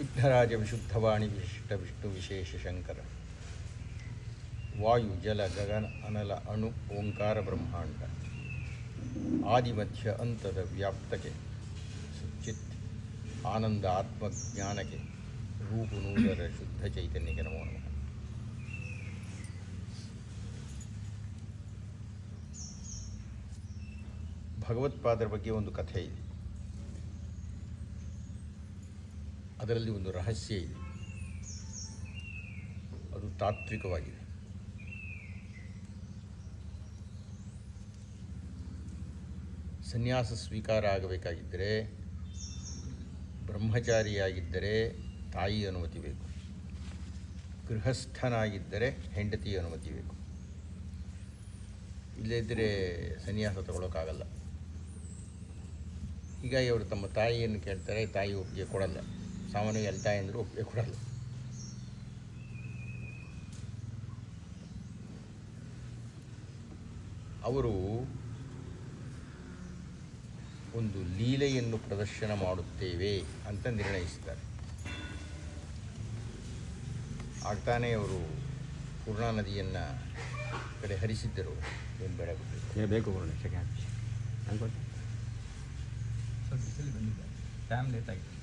ವಿಘ್ನರಾಜ ವಿಶುದ್ಧವಾಣಿ ವಿಶಿಷ್ಟ ವಿಷ್ಣು ವಿಶೇಷ ಶಂಕರ. ವಾಯು, ಜಲ, ಗಗನ, ಅನಲ, ಅಣು, ಓಂಕಾರ, ಬ್ರಹ್ಮಾಂಡ. ಆದಿಮಧ್ಯ ಅಂತದ ವ್ಯಾಪ್ತಕ್ಕೆ ಸುಚಿತ್ ಆನಂದ, ಆತ್ಮಜ್ಞಾನಕ್ಕೆ ರೂಪು ನೂರರ ಶುದ್ಧ ಚೈತನ್ಯಕ್ಕೆ ನಮೋ ನಮಃ ಭಗವತ್ಪಾದರ ಬಗ್ಗೆ ಒಂದು ಕಥೆ ಇದೆ. ಅದರಲ್ಲಿ ಒಂದು ರಹಸ್ಯ ಇದೆ. ಅದು ತಾತ್ವಿಕವಾಗಿದೆ. ಸನ್ಯಾಸ ಸ್ವೀಕಾರ ಆಗಬೇಕಾಗಿದ್ದರೆ, ಬ್ರಹ್ಮಚಾರಿಯಾಗಿದ್ದರೆ ತಾಯಿ ಅನುಮತಿ ಬೇಕು. ಗೃಹಸ್ಥನಾಗಿದ್ದರೆ ಹೆಂಡತಿ ಅನುಮತಿ ಬೇಕು. ಇಲ್ಲದಿದ್ದರೆ ಸನ್ಯಾಸ ತಗೊಳ್ಳೋಕ್ಕಾಗಲ್ಲ ಹೀಗಾಗಿ ಅವರು ತಮ್ಮ ತಾಯಿಯನ್ನು ಕೇಳ್ತಾರೆ, ತಾಯಿ ಒಪ್ಪಿಗೆ ಕೊಡಲ್ಲ. ಸಾಮಾನ್ಯವಾಗಿ ಎಲ್ಲ ತಾಯಂದರು ಒಪ್ಪಿಗೆ ಕೊಡಲ್ಲ. ಅವರು ಒಂದು ಲೀಲೆಯನ್ನು ಪ್ರದರ್ಶನ ಮಾಡುತ್ತೇವೆ ಅಂತ ನಿರ್ಣಯಿಸಿದ್ದಾರೆ. ಆಗ್ತಾನೆ ಅವರು ಪೂರ್ಣಾ ನದಿಯನ್ನು ಕಡೆ ಹರಿಸಿದ್ದರು. ಏನು ಬೇಡ ಬೇಕು ಟೈಮ್ ಲೇಟ್ ಆಗಿದೆ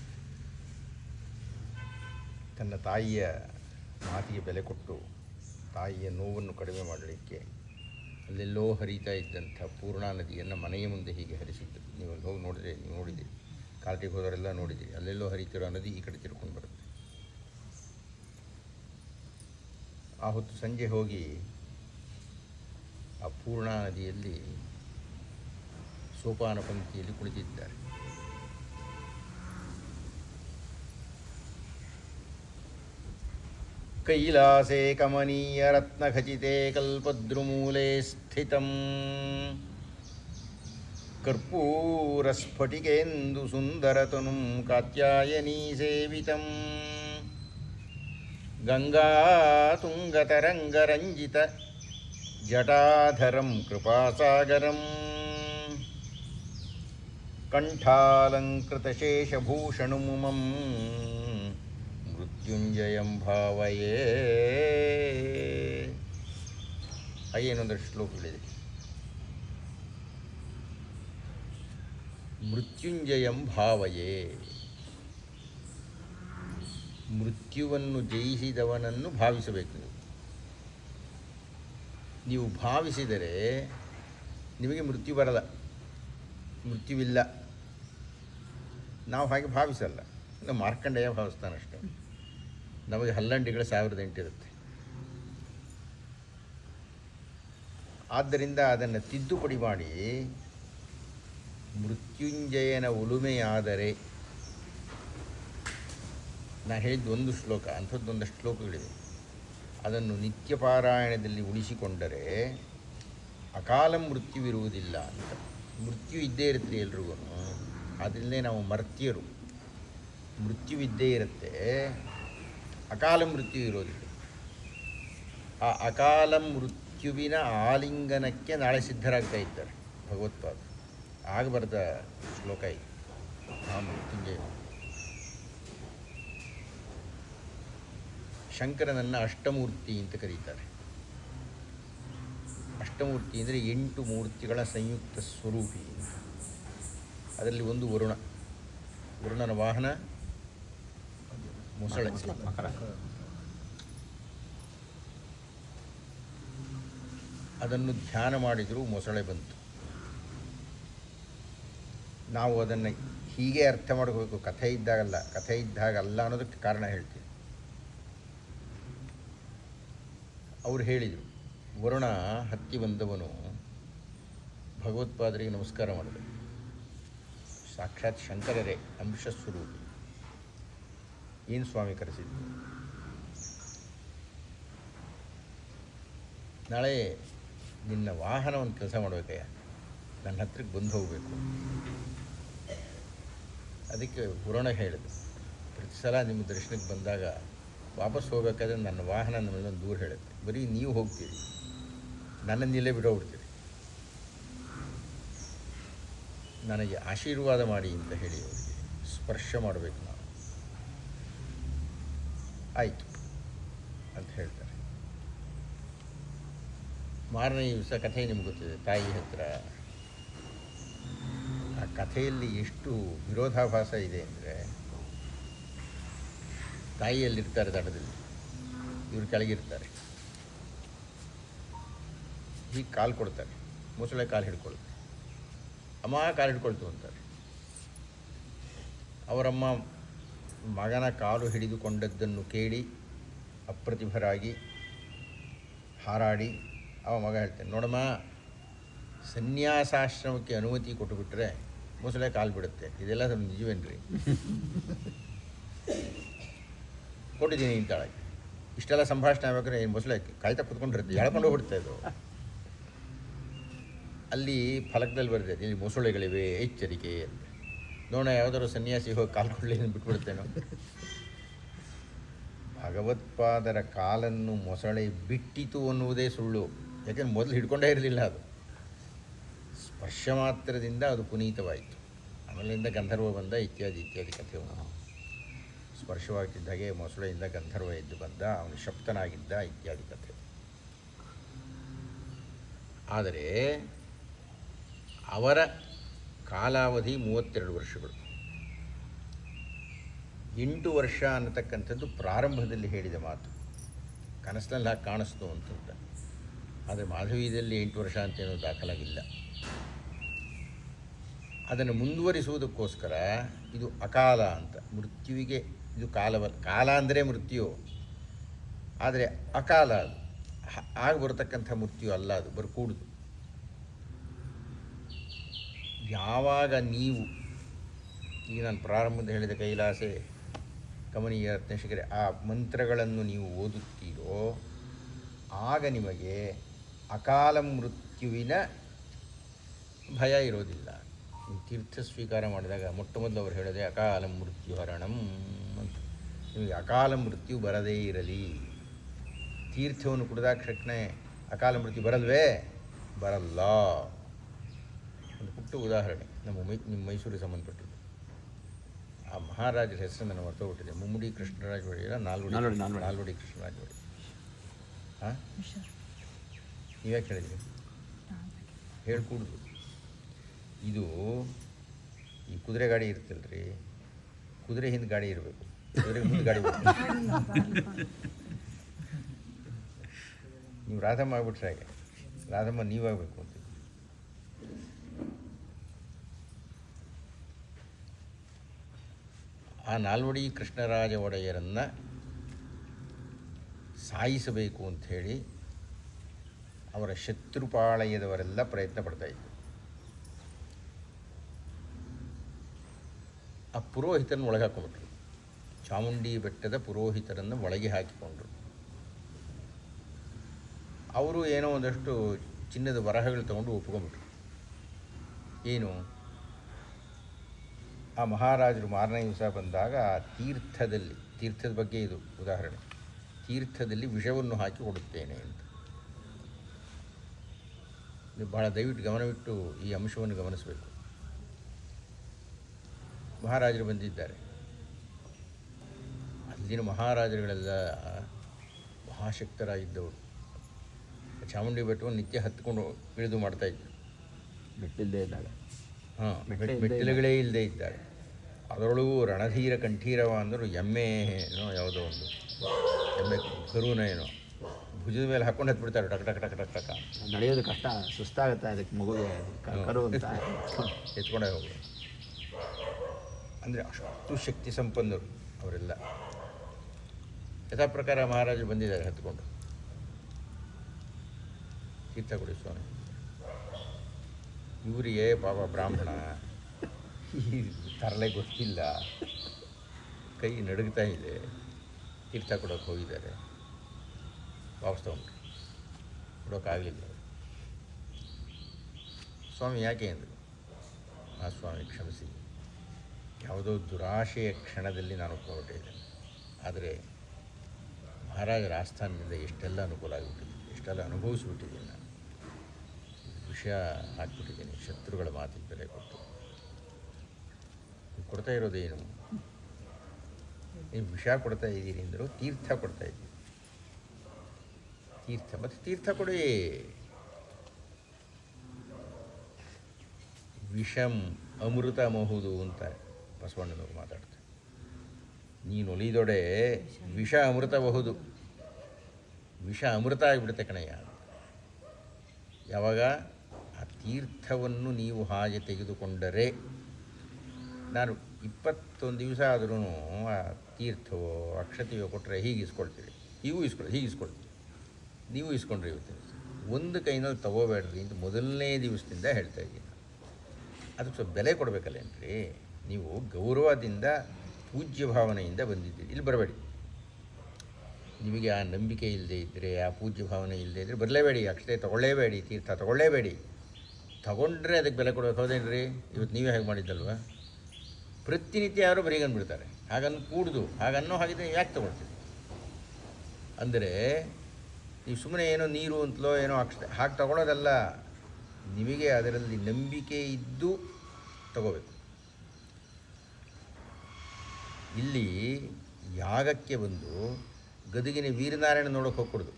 ತನ್ನ ತಾಯಿಯ ಮಾತಿಗೆ ಬೆಲೆ ಕೊಟ್ಟು ತಾಯಿಯ ನೋವನ್ನು ಕಡಿಮೆ ಮಾಡಲಿಕ್ಕೆ ಅಲ್ಲೆಲ್ಲೋ ಹರಿತಾ ಇದ್ದಂಥ ಪೂರ್ಣಾ ನದಿಯನ್ನು ಮನೆಯ ಮುಂದೆ ಹೀಗೆ ಹರಿಸಿದ್ದು ನೀವು ಅಲ್ಲಿ ಹೋಗಿ ನೋಡಿದ್ರೆ, ನೀವು ನೋಡಿದ್ದೀರಿ ಕಾಲ್ಟಿಗೆ ಹೋದವರೆಲ್ಲ ನೋಡಿದ್ದೀರಿ ಅಲ್ಲೆಲ್ಲೋ ಹರಿತಿರೋ ನದಿ ಈ ಕಡೆ ತಿರ್ಕೊಂಡು ಬರುತ್ತೆ. ಆ ಹೊತ್ತು ಸಂಜೆ ಹೋಗಿ ಆ ಪೂರ್ಣಾ ನದಿಯಲ್ಲಿ ಸೋಪಾನ ಪಂಕ್ತಿಯಲ್ಲಿ ಕುಳಿತಿದ್ದಾರೆ. कैलासे कमनीयरत्नखचिते कल्पद्रुमूले स्थितं कर्पूरस्फटिकेन्दुसुन्दरतनुं कात्यायनीसेवितं गङ्गातुङ्गतरङ्गरञ्जित जटाधरं कृपासागरम्। कण्ठालङ्कृतशेषभूषणमुमम् ಮೃತ್ಯುಂಜಯಂ ಭಾವಯೇ ಹಾಗೆ ಇನ್ನೊಂದಷ್ಟು ಶ್ಲೋಕಗಳಿದೆ. ಮೃತ್ಯುಂಜಯಂ ಭಾವಯೇ ಮೃತ್ಯುವನ್ನು ಜಯಿಸಿದವನನ್ನು ಭಾವಿಸಬೇಕು ನೀವು. ಭಾವಿಸಿದರೆ ನಿಮಗೆ ಮೃತ್ಯು ಬರಲ್ಲ. ಮೃತ್ಯುವಿಲ್ಲ. ನಾವು ಹಾಗೆ ಭಾವಿಸಲ್ಲ. ಮಾರ್ಕಂಡೇಯ ಭಾವಿಸ್ತಾನಷ್ಟೇ. ನಮಗೆ ಹಲ್ಲಂಡಿಗಳು ಸಾವಿರದ ಎಂಟಿರುತ್ತೆ. ಆದ್ದರಿಂದ ಅದನ್ನು ತಿದ್ದುಪಡಿ ಮಾಡಿ ಮೃತ್ಯುಂಜಯನ ಉಳುಮೆಯಾದರೆ ನಾನು ಹೇಳಿದ್ದು ಒಂದು ಶ್ಲೋಕ ಅಂಥದ್ದೊಂದಷ್ಟು ಶ್ಲೋಕಗಳಿವೆ. ಅದನ್ನು ನಿತ್ಯ ಪಾರಾಯಣದಲ್ಲಿ ಉಳಿಸಿಕೊಂಡರೆ ಅಕಾಲ ಮೃತ್ಯುವಿರುವುದಿಲ್ಲ ಅಂತ. ಮೃತ್ಯು ಇದ್ದೇ ಇರುತ್ತೆ ಎಲ್ರಿಗೂ. ಅದರಿಂದಲೇ ನಾವು ಮರ್ತ್ಯರು. ಮೃತ್ಯುವಿದ್ದೇ ಇರುತ್ತೆ. ಅಕಾಲ ಮೃತ್ಯು ಇರೋದಿಲ್ಲ ಆ ಅಕಾಲ ಮೃತ್ಯುವಿನ ಆಲಿಂಗನಕ್ಕೆ ನಾಳೆ ಸಿದ್ಧರಾಗ್ತಾ ಇದ್ದಾರೆ ಭಗವತ್ಪಾದ ಆಗ ಬರೆದ ಶ್ಲೋಕ ಆ ಮೃತ್ಯುಂಜಯ. ಶಂಕರನನ್ನು ಅಷ್ಟಮೂರ್ತಿ ಅಂತ ಕರೀತಾರೆ. ಅಷ್ಟಮೂರ್ತಿ ಅಂದರೆ ಎಂಟು ಮೂರ್ತಿಗಳ ಸಂಯುಕ್ತ ಸ್ವರೂಪಿ. ಅದರಲ್ಲಿ ಒಂದು ವರುಣ. ವರುಣನ ವಾಹನ ಮೊಸಳೆ ಮಕರ ಅದನ್ನು ಧ್ಯಾನ ಮಾಡಿದರೂ ಮೊಸಳೆ ಬಂತು. ನಾವು ಅದನ್ನು ಹೀಗೆ ಅರ್ಥ ಮಾಡಬೇಕು ಕಥೆ ಇದ್ದಾಗಲ್ಲ ಕಥೆ ಇದ್ದಾಗಲ್ಲ ಅನ್ನೋದಕ್ಕೆ ಕಾರಣ ಹೇಳ್ತೀನಿ. ಅವರು ಹೇಳಿದರು ವರುಣ ಹತ್ತಿ ಬಂದವನು ಭಗವತ್ಪಾದರಿಗೆ ನಮಸ್ಕಾರ ಮಾಡಿದ ಸಾಕ್ಷಾತ್ ಶಂಕರರೇ ಅಂಶ ಸ್ವರೂಪಿ ಏನು ಸ್ವಾಮಿ ಕರೆಸಿದ್ದು ನಾಳೆ ನಿನ್ನ ವಾಹನ ಒಂದು ಕೆಲಸ ಮಾಡಬೇಕಯ್ಯ ನನ್ನ ಹತ್ರಕ್ಕೆ ಬಂದು ಹೋಗಬೇಕು. ಅದಕ್ಕೆ ಪುರಾಣ ಹೇಳಿದೆ. ಪ್ರತಿ ಸಲ ನಿಮ್ಮ ದರ್ಶನಕ್ಕೆ ಬಂದಾಗ ವಾಪಸ್ ಹೋಗಬೇಕಾದ್ರೆ ನನ್ನ ವಾಹನ ಒಂದು ದೂರ ಹೇಳುತ್ತೆ ಬರೀ ನೀವು ಹೋಗ್ತೀರಿ. ನನ್ನನ್ನು ಇಲ್ಲೇ ಬಿಡೋಗ್ಬಿಡ್ತೀರಿ ನನಗೆ ಆಶೀರ್ವಾದ ಮಾಡಿ ಅಂತ ಹೇಳಿ ಅವರಿಗೆ ಸ್ಪರ್ಶ ಮಾಡಬೇಕು ನಾವು. ಆಯಿತು ಅಂತ ಹೇಳ್ತಾರೆ. ಮಾರನೇ ದಿವಸ ಕಥೆ ನಿಮ್ಗೆ ಗೊತ್ತಿದೆ, ತಾಯಿ ಹತ್ರ. ಆ ಕಥೆಯಲ್ಲಿ ಎಷ್ಟು ವಿರೋಧಾಭಾಸ ಇದೆ ಅಂದರೆ, ತಾಯಿಯಲ್ಲಿರ್ತಾರೆ ದಡದಲ್ಲಿ. ಇವರು ಕೆಳಗಿರ್ತಾರೆ. ಹೀಗೆ ಕಾಲು ಕೊಡ್ತಾರೆ. ಮೊಸಳೆ ಕಾಲು ಹಿಡ್ಕೊಳ್ತಾರೆ. ಅಮ್ಮ ಕಾಲು ಹಿಡ್ಕೊಳ್ತು ಅಂತಾರೆ. ಅವರಮ್ಮ ಮಗನ ಕಾಲು ಹಿಡಿದುಕೊಂಡದ್ದನ್ನು ಕೇಳಿ ಅಪ್ರತಿಭರಾಗಿ ಹಾರಾಡಿ ಅವ ಮಗ ಹೇಳ್ತಾನೆ, ನೋಡಮ್ಮ, ಸನ್ಯಾಸಾಶ್ರಮಕ್ಕೆ ಅನುಮತಿ ಕೊಟ್ಟುಬಿಟ್ರೆ ಮೊಸಳೆ ಕಾಲು ಬಿಡುತ್ತೆ. ಇದೆಲ್ಲ ನಿಜವೇನ್ರಿ? ಕೊಟ್ಟಿದ್ದೀನಿ ಇಂತಾಳೆ ಇಷ್ಟೆಲ್ಲ ಸಂಭಾಷಣೆ ಆಗ್ಬೇಕಾದ್ರೆ ಏನು ಮೊಸಳೆ ಕಾಯ್ತಾ ಕುತ್ಕೊಂಡಿರುತ್ತೆ ಹೇಳ್ಕೊಂಡು ಹೋಗ್ಬಿಡ್ತಾ ಇದು ಅಲ್ಲಿ ಫಲಕದಲ್ಲಿ ಬರ್ತೈತೆ ಇಲ್ಲಿ ಮೊಸಳೆಗಳಿವೆ, ಎಚ್ಚರಿಕೆ ಅಂತ. ನೋಡೋಣ ಯಾವ್ದಾದ್ರು ಸನ್ಯಾಸಿ ಹೋಗಿ ಕಾಲು ಕೊಡಲಿ ಬಿಟ್ಬಿಡ್ತೇನೋ. ಭಗವತ್ಪಾದರ ಕಾಲನ್ನು ಮೊಸಳೆ ಬಿಟ್ಟಿತು ಅನ್ನುವುದೇ ಸುಳ್ಳು. ಯಾಕೆಂದ್ರೆ ಮೊದಲು ಹಿಡ್ಕೊಂಡೇ ಇರಲಿಲ್ಲ ಅದು. ಸ್ಪರ್ಶ ಮಾತ್ರದಿಂದ ಅದು ಪುನೀತವಾಯಿತು. ಆಮೇಲಿಂದ ಗಂಧರ್ವ ಬಂದ ಇತ್ಯಾದಿ ಇತ್ಯಾದಿ ಕಥೆ ಸ್ಪರ್ಶವಾಗ್ತಿದ್ದ ಹಾಗೆ ಮೊಸಳೆಯಿಂದ ಗಂಧರ್ವ ಎದ್ದು ಬಂದ, ಅವನು ಶಪ್ತನಾಗಿದ್ದ ಇತ್ಯಾದಿ ಕಥೆ. ಆದರೆ ಅವರ ಕಾಲಾವಧಿ ಮೂವತ್ತೆರಡು ವರ್ಷಗಳು. ಎಂಟು ವರ್ಷ ಅನ್ನತಕ್ಕಂಥದ್ದು ಪ್ರಾರಂಭದಲ್ಲಿ ಹೇಳಿದ ಮಾತು. ಕನಸಿನಲ್ಲಿ ಹಾಗೆ ಕಾಣಿಸ್ತು ಅಂತಂತ. ಆದರೆ ಮಾಧವೀಯದಲ್ಲಿ ಎಂಟು ವರ್ಷ ಅಂತೇನೋ ದಾಖಲಾಗಿಲ್ಲ. ಅದನ್ನು ಮುಂದುವರಿಸುವುದಕ್ಕೋಸ್ಕರ ಇದು ಅಕಾಲ ಅಂತ. ಮೃತ್ಯುವಿಗೆ ಇದು ಕಾಲವ, ಕಾಲ ಅಂದರೆ ಮೃತ್ಯು. ಆದರೆ ಅಕಾಲ ಅದು. ಆಗ ಬರತಕ್ಕಂಥ ಮೃತ್ಯು ಅಲ್ಲ ಅದು, ಬರ್ಕೂಡುದು. ಯಾವಾಗ ನೀವು, ಈಗ ನಾನು ಪ್ರಾರಂಭದ ಹೇಳಿದ ಕೈಲಾಸೆ ಕಮನೀಯ ರತ್ನಶಿಖರೆ ಆ ಮಂತ್ರಗಳನ್ನು ನೀವು ಓದುತ್ತೀರೋ, ಆಗ ನಿಮಗೆ ಅಕಾಲ ಮೃತ್ಯುವಿನ ಭಯ ಇರೋದಿಲ್ಲ. ತೀರ್ಥ ಸ್ವೀಕಾರ ಮಾಡಿದಾಗ ಮೊಟ್ಟ ಮೊದಲು ಅವರು ಹೇಳೋದೇ ಅಕಾಲ ಮೃತ್ಯು ಹರಣಂ ಅಂತ. ನಿಮಗೆ ಅಕಾಲ ಮೃತ್ಯು ಬರದೇ ಇರಲಿ. ತೀರ್ಥವನ್ನು ಕುಡಿದಾಗ ಅಕಾಲ ಮೃತ್ಯು ಬರಲ್ವೇ? ಬರಲ್ಲ. ಪುಟ್ಟ ಉದಾಹರಣೆ. ನಮ್ಮ ಮೈ ನಿಮ್ಮ ಮೈಸೂರಿಗೆ ಸಂಬಂಧಪಟ್ಟಿದ್ದು. ಆ ಮಹಾರಾಜರ ಹೆಸರು ನಾನು ಮರ್ತೋಗ್ಬಿಟ್ಟಿದೆ ಮುಮ್ಮಡಿ ಕೃಷ್ಣರಾಜ ಒಡೆಯರ ನಾಲ್ವಡಿ ನಾಲ್ವಡಿ, ಕೃಷ್ಣರಾಜ ಒಡೆಯರ್ ಹಾಂ ನೀವ್ಯಾಕೆ ಹೇಳಿದ್ರಿ? ಹೇಳ್ಕೊಡುದು. ಇದು ಈ ಕುದುರೆ ಗಾಡಿ ಇರ್ತಲ್ರಿ ಕುದುರೆ ಹಿಂದೆ ಗಾಡಿ ಇರಬೇಕು. ಕುದುರೆ ಮುಂದೆ ಗಾಡಿ. ನೀವು ರಾಧಮ್ಮ ಆಗ್ಬಿಟ್ರೆ ಹಾಗೆ. ರಾಧಮ್ಮ ನೀವಾಗಬೇಕು ಅಂತ. ಆ ನಾಲ್ವಡಿ ಕೃಷ್ಣರಾಜ ಒಡೆಯರನ್ನು ಸಾಯಿಸಬೇಕು ಅಂಥೇಳಿ ಅವರ ಶತ್ರುಪಾಳಯದವರೆಲ್ಲ ಪ್ರಯತ್ನ ಪಡ್ತಾ ಇದ್ದರು ಆ ಪುರೋಹಿತರನ್ನು ಒಳಗೆ ಹಾಕ್ಕೊಂಡ್ರು ಚಾಮುಂಡಿ ಬೆಟ್ಟದ ಪುರೋಹಿತರನ್ನು ಒಳಗೆ ಹಾಕಿಕೊಂಡ್ರು. ಅವರು ಏನೋ ಒಂದಷ್ಟು ಚಿನ್ನದ ವರಹಗಳು ತಗೊಂಡು ಒಪ್ಕೊಂಡ್ಬಿಟ್ರು. ಏನು? ಆ ಮಹಾರಾಜರು ಮಾರನೇ ದಿವಸ ಬಂದಾಗ ಆ ತೀರ್ಥದಲ್ಲಿ, ತೀರ್ಥದ ಬಗ್ಗೆ ಇದು ಉದಾಹರಣೆ. ತೀರ್ಥದಲ್ಲಿ ವಿಷವನ್ನು ಹಾಕಿ ಕೊಡುತ್ತೇನೆ ಅಂತ. ನೀವು ಭಾಳ ದಯವಿಟ್ಟು ಗಮನವಿಟ್ಟು ಈ ಅಂಶವನ್ನು ಗಮನಿಸಬೇಕು. ಮಹಾರಾಜರು ಬಂದಿದ್ದಾರೆ. ಅಲ್ಲಿನ ಮಹಾರಾಜರುಗಳೆಲ್ಲ ಮಹಾಶಕ್ತರಾಗಿದ್ದವರು. ಚಾಮುಂಡಿ ಬೆಟ್ಟವನ್ನು ನಿತ್ಯ ಹತ್ಕೊಂಡು ಇಳಿದು ಮಾಡ್ತಾಯಿದ್ರು ಬಿಟ್ಟಿಲ್ಲದೆ ಇದ್ದಾಗ ಹಾಂ ಮೆಟ್ಟಿಲುಗಳೇ ಇಲ್ಲದೆ ಇದ್ದಾರೆ. ಅದರೊಳಗೂ ರಣಧೀರ ಕಂಠೀರವ ಅಂದರು ಎಮ್ಮೆ ಏನೋ ಯಾವುದೋ ಒಂದು ಎಮ್ಮೆ ಕರುನ ಏನೋ ಭುಜದ ಮೇಲೆ ಹಾಕೊಂಡು ಹತ್ಬಿಡ್ತಾರೆ ಟಕ್ ಟಕ್ ಟಕ್ ಟಕ್ ಟಕ್. ನಡೆಯೋದು ಕಷ್ಟ ಸುಸ್ತಾಗುತ್ತೆ ಅದಕ್ಕೆ ಮಗು ಕರು ಅಂತ. ಎತ್ಕೊಂಡೇ ಹೋಗಿ ಅಂದರೆ ಅಷ್ಟು ಶಕ್ತಿ ಸಂಪನ್ನರು ಅವರೆಲ್ಲ. ಯಥಾ ಪ್ರಕಾರ ಮಹಾರಾಜರು ಬಂದಿದ್ದಾರೆ ಹತ್ಕೊಂಡು. ತೀರ್ಥ ಕೊಡಿ ಸ್ವಾಮಿ. ಇವರಿಗೆ ಪಾಪ ಬ್ರಾಹ್ಮಣ. ಈ ತರಲೆ ಗೊತ್ತಿಲ್ಲ. ಕೈ ನಡುಗ್ತಾ ಇದೆ. ತೀರ್ಥ ಕೊಡೋಕೆ ಹೋಗಿದ್ದಾರೆ. ವಾಪಸ್ ತಗೊಂಡ್ರು. ಕೊಡೋಕ್ಕಾಗಲಿಲ್ಲ ಸ್ವಾಮಿ ಯಾಕೆ ಅಂದರು. ಆ ಸ್ವಾಮಿ ಕ್ಷಮಿಸಿ. ಯಾವುದೋ ದುರಾಶೆಯ ಕ್ಷಣದಲ್ಲಿ ನಾನು ಹೊರಟಿದ್ದೇನೆ ಆದರೆ ಮಹಾರಾಜರ ಆಸ್ಥಾನದಿಂದ ಎಷ್ಟೆಲ್ಲ ಅನುಕೂಲ ಆಗಿಬಿಟ್ಟಿದ್ದೀನಿ ಎಷ್ಟೆಲ್ಲ ಅನುಭವಿಸಿಬಿಟ್ಟಿದ್ದೀನಿ ವಿಷಯ ಹಾಕ್ಬಿಟ್ಟಿದ್ದೀನಿ, ಶತ್ರುಗಳ ಮಾತಿಗೆ ಬೆಲೆ ಕೊಟ್ಟು. ಕೊಡ್ತಾ ಇರೋದೇನು ನೀವು ವಿಷ ಕೊಡ್ತಾ ಇದ್ದೀರಿ ಅಂದರು ತೀರ್ಥ ಕೊಡ್ತಾ ಇದ್ದೀನಿ ತೀರ್ಥ, ಮತ್ತು ತೀರ್ಥ ಕೊಡಿ. ವಿಷಂ ಅಮೃತ ಮಹುದು ಅಂತ ಬಸವಣ್ಣನವರು ಮಾತಾಡ್ತಾರೆ. ನೀನು ಒಲಿದೊಡೆ ವಿಷ ಅಮೃತಬಹುದು ವಿಷ ಅಮೃತ ಆಗಿಬಿಡುತ್ತೆ ಕಣಯ್ಯ. ಯಾವಾಗ? ತೀರ್ಥವನ್ನು ನೀವು ಹಾಗೆ ತೆಗೆದುಕೊಂಡರೆ, ನಾನು ಇಪ್ಪತ್ತೊಂದು ದಿವಸ ಆದ್ರೂ ಆ ತೀರ್ಥವೋ ಅಕ್ಷತೆಯೋ ಕೊಟ್ಟರೆ ಹೀಗೆ ಇಸ್ಕೊಳ್ತೀರಿ ಹೀಗೂ ಇಸ್ಕೊಳ್ಳಿ ಹೀಗೆ ಇಸ್ಕೊಳ್ತೀರಿ ನೀವು ಇಸ್ಕೊಂಡ್ರೆ ಇವತ್ತು ಒಂದು ಕೈನಲ್ಲಿ ತಗೋಬೇಡ್ರಿ ಅಂತ ಮೊದಲನೇ ದಿವಸದಿಂದ ಹೇಳ್ತಾ ಇದ್ದೀನಿ. ಅದಕ್ಕೆ ಸ್ವಲ್ಪ ಬೆಲೆ ಕೊಡಬೇಕಲ್ಲೇನ್ರಿ? ನೀವು ಗೌರವದಿಂದ, ಪೂಜ್ಯ ಭಾವನೆಯಿಂದ ಬಂದಿದ್ದೀರಿ. ಇಲ್ಲಿ ಬರಬೇಡಿ. ನಿಮಗೆ ಆ ನಂಬಿಕೆ ಇಲ್ಲದೆ ಇದ್ದರೆ, ಆ ಪೂಜ್ಯ ಭಾವನೆ ಇಲ್ಲದೆ ಇದ್ದರೆ ಬರಲೇಬೇಡಿ. ಅಕ್ಷತೆ ತಗೊಳ್ಳೇಬೇಡಿ, ತೀರ್ಥ ತಗೊಳ್ಳೇಬೇಡಿ. ತಗೊಂಡ್ರೆ ಅದಕ್ಕೆ ಬೆಲೆ ಕೊಡೋದು ಹೌದೇನ್ರಿ? ಇವತ್ತು ನೀವೇ ಹೇಗೆ ಮಾಡಿದ್ದಲ್ವ? ಪ್ರತಿನಿತ್ಯ ಯಾರೋ ಬರೀಗಂದ್ಬಿಡ್ತಾರೆ ಹಾಗನ್ನು ಕೂಡ್ದು, ಹಾಗನ್ನೋ ಹಾಗಿದ್ರೆ ಯಾಕೆ ತೊಗೊಳ್ತೀರಿ? ಅಂದರೆ ನೀವು ಸುಮ್ಮನೆ ಏನೋ ನೀರು ಅಂತಲೋ ಏನೋ ಹಾಕ್ಸ್, ಹಾಗೆ ತಗೊಳ್ಳೋದಲ್ಲ ನಿಮಗೆ ಅದರಲ್ಲಿ ನಂಬಿಕೆ ಇದ್ದು ತಗೋಬೇಕು. ಇಲ್ಲಿ ಯಾಗಕ್ಕೆ ಬಂದು ಗದಗಿನ ವೀರನಾರಾಯಣ ನೋಡೋಕೆ ಹೋಗ್ಕೊಡ್ದು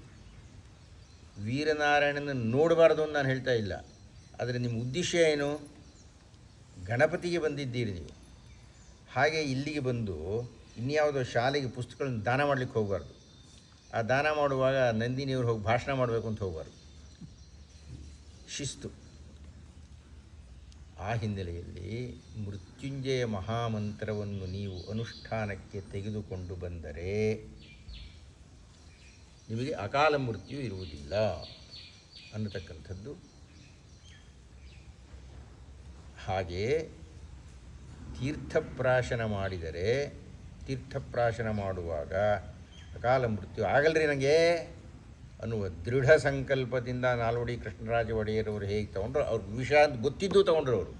ವೀರನಾರಾಯಣನ ನೋಡಬಾರ್ದು ಅಂತ ನಾನು ಹೇಳ್ತಾ ಇಲ್ಲ. ಆದರೆ ನಿಮ್ಮ ಉದ್ದೇಶ ಏನು? ಗಣಪತಿಗೆ ಬಂದಿದ್ದೀರಿ ನೀವು. ಹಾಗೆ ಇಲ್ಲಿಗೆ ಬಂದು ಇನ್ಯಾವುದೋ ಶಾಲೆಗೆ ಪುಸ್ತಕಗಳನ್ನು ದಾನ ಮಾಡಲಿಕ್ಕೆ ಹೋಗಬಾರ್ದು. ಆ ದಾನ ಮಾಡುವಾಗ ನಂದಿನಿಯವರು ಹೋಗಿ ಭಾಷಣ ಮಾಡಬೇಕು ಅಂತ ಹೋಗಬಾರ್ದು. ಶಿಸ್ತು. ಆ ಹಿನ್ನೆಲೆಯಲ್ಲಿ ಮೃತ್ಯುಂಜಯ ಮಹಾಮಂತ್ರವನ್ನು ನೀವು ಅನುಷ್ಠಾನಕ್ಕೆ ತೆಗೆದುಕೊಂಡು ಬಂದರೆ ನಿಮಗೆ ಅಕಾಲ ಮೃತ್ಯು ಇರುವುದಿಲ್ಲ ಅನ್ನತಕ್ಕಂಥದ್ದು ಹಾಗೆ ತೀರ್ಥಪ್ರಾಶನ ಮಾಡಿದರೆ, ತೀರ್ಥಪ್ರಾಶನ ಮಾಡುವಾಗ ಅಕಾಲ ಮೃತ್ಯು ಆಗಲ್ರಿ ನನಗೆ ಅನ್ನುವ ದೃಢ ಸಂಕಲ್ಪದಿಂದ ನಾಲ್ವಡಿ ಕೃಷ್ಣರಾಜ ಒಡೆಯರವರು ಹೇಗೆ ತಗೊಂಡ್ರು, ಅವ್ರ ವಿಷ ಅಂತ ಗೊತ್ತಿದ್ದು ತಗೊಂಡ್ರು ಅವರು.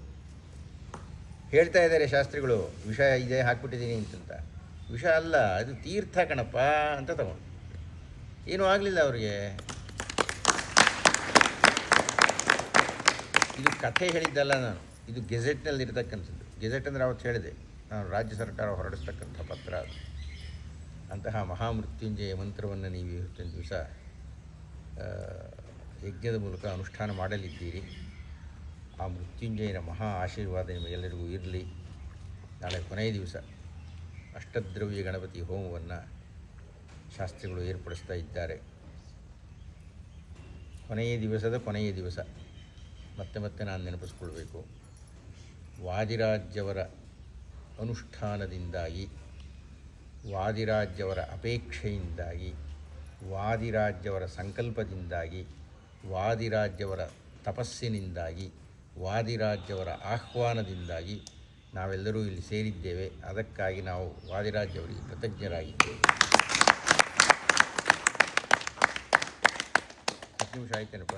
ಹೇಳ್ತಾ ಇದ್ದಾರೆ ಶಾಸ್ತ್ರಿಗಳು, ವಿಷ ಇದೆ, ಹಾಕ್ಬಿಟ್ಟಿದ್ದೀನಿ ಅಂತಂತ. ವಿಷ ಅಲ್ಲ, ಅದು ತೀರ್ಥ ಕಣಪ್ಪ ಅಂತ ತಗೊಂಡು ಏನೂ ಆಗಲಿಲ್ಲ ಅವರಿಗೆ. ಇದು ಕಥೆ ಹೇಳಿದ್ದಲ್ಲ ನಾನು. ಇದು ಗೆಜೆಟ್ನಲ್ಲಿ ಇರತಕ್ಕಂಥದ್ದು. ಗೆಜೆಟ್ ಅಂದರೆ ಅವತ್ತು ಹೇಳಿದೆ, ನಾನು ರಾಜ್ಯ ಸರ್ಕಾರ ಹೊರಡಿಸ್ತಕ್ಕಂಥ ಪತ್ರ ಅದು. ಅಂತಹ ಮಹಾಮೃತ್ಯುಂಜಯ ಮಂತ್ರವನ್ನು ನೀವು ಇವತ್ತಿನ ದಿವಸ ಯಜ್ಞದ ಮೂಲಕ ಅನುಷ್ಠಾನ ಮಾಡಲಿದ್ದೀರಿ. ಆ ಮೃತ್ಯುಂಜಯನ ಮಹಾ ಆಶೀರ್ವಾದ ನಿಮಗೆಲ್ಲರಿಗೂ ಇರಲಿ. ನಾಳೆ ಕೊನೆಯ ದಿವಸ ಅಷ್ಟದ್ರವ್ಯ ಗಣಪತಿ ಹೋಮವನ್ನು ಶಾಸ್ತ್ರಿಗಳು ಏರ್ಪಡಿಸ್ತಾ ಇದ್ದಾರೆ. ಕೊನೆಯ ದಿವಸದ ಕೊನೆಯ ದಿವಸ. ಮತ್ತೆ ಮತ್ತೆ ನಾನು ನೆನಪಿಸ್ಕೊಳ್ಬೇಕು. ವಾದಿರಾಜ್ಯವರ ಅನುಷ್ಠಾನದಿಂದಾಗಿ, ವಾದಿರಾಜ್ಯವರ ಅಪೇಕ್ಷೆಯಿಂದಾಗಿ, ವಾದಿರಾಜ್ಯವರ ಸಂಕಲ್ಪದಿಂದಾಗಿ, ವಾದಿರಾಜ್ಯವರ ತಪಸ್ಸಿನಿಂದಾಗಿ, ವಾದಿರಾಜ್ಯವರ ಆಹ್ವಾನದಿಂದಾಗಿ ನಾವೆಲ್ಲರೂ ಇಲ್ಲಿ ಸೇರಿದ್ದೇವೆ. ಅದಕ್ಕಾಗಿ ನಾವು ವಾದಿರಾಜ್ಯವರಿಗೆ ಕೃತಜ್ಞರಾಗಿದ್ದೇವೆ. ಹತ್ತು ನಿಮಿಷ ಆಯ್ತೇನಪ್ಪ?